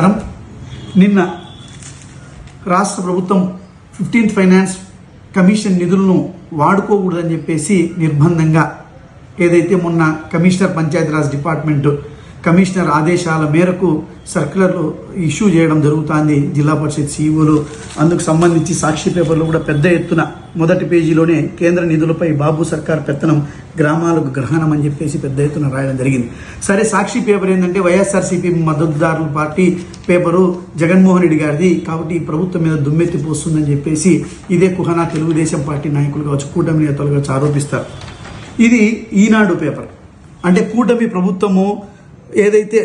నమస్కారం. నిన్న రాష్ట్ర ప్రభుత్వం ఫిఫ్టీన్త్ ఫైనాన్స్ కమిషన్ నిధులను వాడుకోకూడదని చెప్పేసి నిర్బంధంగా ఏదైతే మొన్న కమిషనర్ పంచాయతీరాజ్ డిపార్ట్మెంట్ కమిషనర్ ఆదేశాల మేరకు సర్క్యులర్లు ఇష్యూ చేయడం జరుగుతుంది. జిల్లా పరిషత్ సీఈఓలు అందుకు సంబంధించి సాక్షి పేపర్లు కూడా పెద్ద ఎత్తున మొదటి పేజీలోనే కేంద్ర నిధులపై బాబు సర్కార్ పెత్తనం గ్రామాలకు గ్రహణం అని చెప్పేసి పెద్ద ఎత్తున రాయడం జరిగింది. సరే సాక్షి పేపర్ ఏంటంటే వైఎస్ఆర్సీపీ మద్దతుదారుల పార్టీ పేపరు జగన్మోహన్ రెడ్డి గారిది. కాబట్టి ఈ ప్రభుత్వం మీద దుమ్మెత్తి పోస్తుందని చెప్పేసి ఇదే కుహనా తెలుగుదేశం పార్టీ నాయకులు కావచ్చు కూటమి నేతలు కావచ్చు ఆరోపిస్తారు. ఇది ఈనాడు పేపర్. అంటే కూటమి ప్రభుత్వము ఏదైతే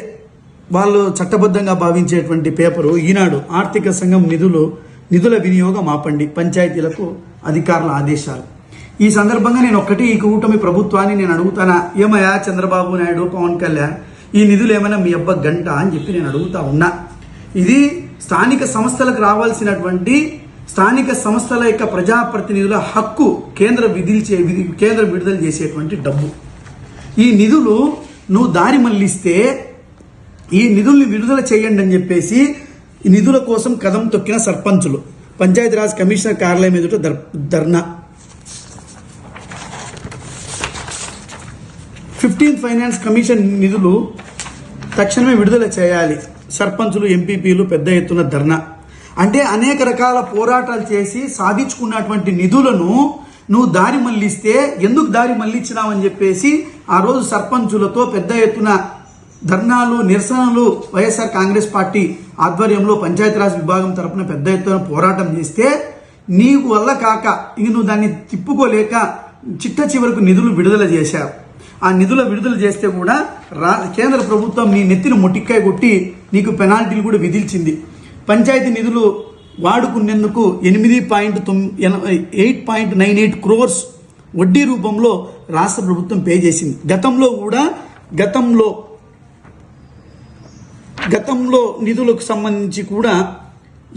వాళ్ళు చట్టబద్ధంగా భావించేటువంటి పేపరు ఈనాడు ఆర్థిక సంఘం నిధులు నిధుల వినియోగం ఆపండి పంచాయతీలకు అధికారుల ఆదేశాలు. ఈ సందర్భంగా నేను ఒక్కటి ఈ కూటమి ప్రభుత్వాన్ని నేను అడుగుతానా? ఏమయ్యా చంద్రబాబు నాయుడు పవన్ కళ్యాణ్ ఈ నిధులు ఏమైనా మీ అబ్బ గంట అని చెప్పి నేను అడుగుతా ఉన్నా. ఇది స్థానిక సంస్థలకు రావాల్సినటువంటి స్థానిక సంస్థల యొక్క ప్రజాప్రతినిధుల హక్కు కేంద్ర విధిల్చే విధి కేంద్ర విడుదల చేసేటువంటి డబ్బు. ఈ నిధులు నువ్వు దారి మళ్ళిస్తే ఈ నిధుల్ని విడుదల చేయండి అని చెప్పేసి నిధుల కోసం కదం తొక్కిన సర్పంచులు. పంచాయతీరాజ్ కమిషనర్ కార్యాలయం ఎదుట దర్ ధర్నా. ఫిఫ్టీన్త్ ఫైనాన్స్ కమిషన్ నిధులు తక్షణమే విడుదల చేయాలి. సర్పంచులు ఎంపీపీలు పెద్ద ఎత్తున ధర్నా. అంటే అనేక రకాల పోరాటాలు చేసి సాధించుకున్నటువంటి నిధులను నువ్వు దారి మళ్ళిస్తే ఎందుకు దారి మళ్ళించినావని చెప్పేసి ఆ రోజు సర్పంచులతో పెద్ద ఎత్తున ధర్నాలు నిరసనలు వైఎస్ఆర్ కాంగ్రెస్ పార్టీ ఆధ్వర్యంలో పంచాయతీరాజ్ విభాగం తరపున పెద్ద ఎత్తున పోరాటం చేస్తే నీకు వల్ల కాక ఇక నువ్వు దాన్ని తిప్పుకోలేక చిట్ట చివరకు నిధులు విడుదల చేశావు. ఆ నిధుల విడుదల చేస్తే కూడా రా కేంద్ర ప్రభుత్వం నీ నెత్తిన మొటిక్కాయ కొట్టి నీకు పెనాల్టీలు కూడా విధించింది పంచాయతీ నిధులు వాడుకునేందుకు ఎనిమిది పాయింట్ తొమ్మిది eight point nine eight crores వడ్డీ రూపంలో రాష్ట్ర ప్రభుత్వం పే చేసింది. గతంలో కూడా గతంలో గతంలో నిధులకు సంబంధించి కూడా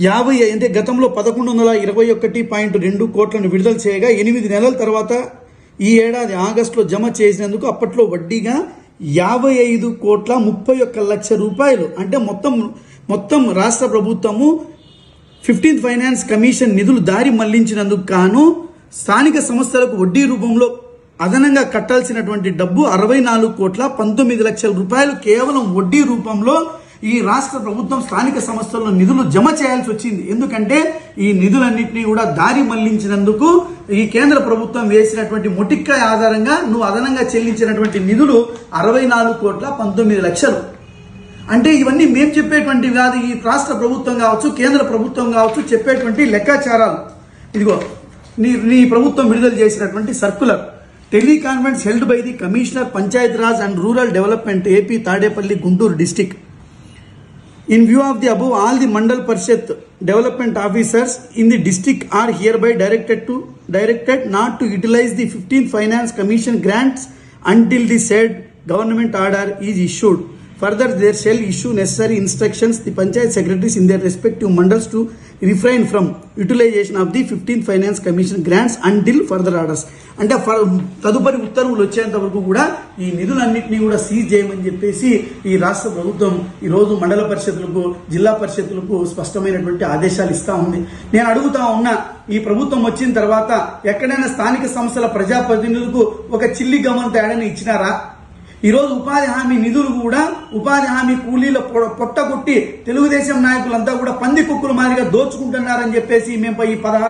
యాభై అంటే గతంలో పదకొండు వందల ఇరవై ఒకటి పాయింట్ రెండు కోట్లను విడుదల చేయగా ఎనిమిది నెలల తర్వాత ఈ ఏడాది ఆగస్టులో జమ చేసినందుకు అప్పట్లో వడ్డీగా యాభై ఐదు కోట్ల ముప్పై ఒక్క లక్ష రూపాయలు. అంటే మొత్తం మొత్తం రాష్ట్ర ప్రభుత్వము ఫిఫ్టీన్త్ ఫైనాన్స్ కమిషన్ నిధులు దారి మళ్ళించినందుకు గాను స్థానిక సంస్థలకు వడ్డీ రూపంలో అదనంగా కట్టాల్సినటువంటి డబ్బు అరవై నాలుగు కోట్ల పంతొమ్మిది లక్షల రూపాయలు కేవలం వడ్డీ రూపంలో ఈ రాష్ట్ర ప్రభుత్వం స్థానిక సంస్థల్లో నిధులు జమ చేయాల్సి వచ్చింది. ఎందుకంటే ఈ నిధులన్నింటినీ కూడా దారి మళ్ళించినందుకు ఈ కేంద్ర ప్రభుత్వం వేసినటువంటి మొటిక్కాయ ఆధారంగా నువ్వు అదనంగా చెల్లించినటువంటి నిధులు అరవై నాలుగు కోట్ల పంతొమ్మిది లక్షలు. అంటే ఇవన్నీ మేము చెప్పేటువంటివి కాదు. ఈ రాష్ట్ర ప్రభుత్వం కావచ్చు కేంద్ర ప్రభుత్వం కావచ్చు చెప్పేటువంటి లెక్కాచారాలు. ఇదిగో నీ నీ ప్రభుత్వం విడుదల చేసినటువంటి circular. Teleconference held by the commissioner Panchayat Raj and rural development AP Tadepalli Guntur district. In view of the above all the mandal parishad development officers in the district are hereby directed to directed not to utilise the fifteen finance commission grants until the said government order is issued. Further, there shall issue necessary instructions. The panchayat secretaries in their respective mandals to refrain from utilization of the 15th Finance Commission grants until further orders. అంటే ఫ- uh, తదుపరి ఉత్తర్వులు వచ్చేంత వరకు కూడా ఈ నిధులన్నింటినీ కూడా seize చేయమని చెప్పేసి ఈ రాష్ట్ర ప్రభుత్వం ఈరోజు మండల పరిషత్లకు జిల్లా పరిషత్లకు స్పష్టమైనటువంటి ఆదేశాలు ఇస్తా ఉంది. నేను అడుగుతా ఉన్నా ఈ ప్రభుత్వం వచ్చిన తర్వాత ఎక్కడైనా స్థానిక సంస్థల ప్రజాప్రతినిధులకు ఒక చిల్లి గమనం తేడాన్ని ఇచ్చినారా? ఈరోజు ఉపాధి హామీ నిధులు కూడా ఉపాధి హామీ కూలీల పొట్టగొట్టి తెలుగుదేశం నాయకులంతా కూడా పంది కుక్కుల మాదిరిగా దోచుకుంటున్నారని చెప్పేసి మేము ఈ పదహారు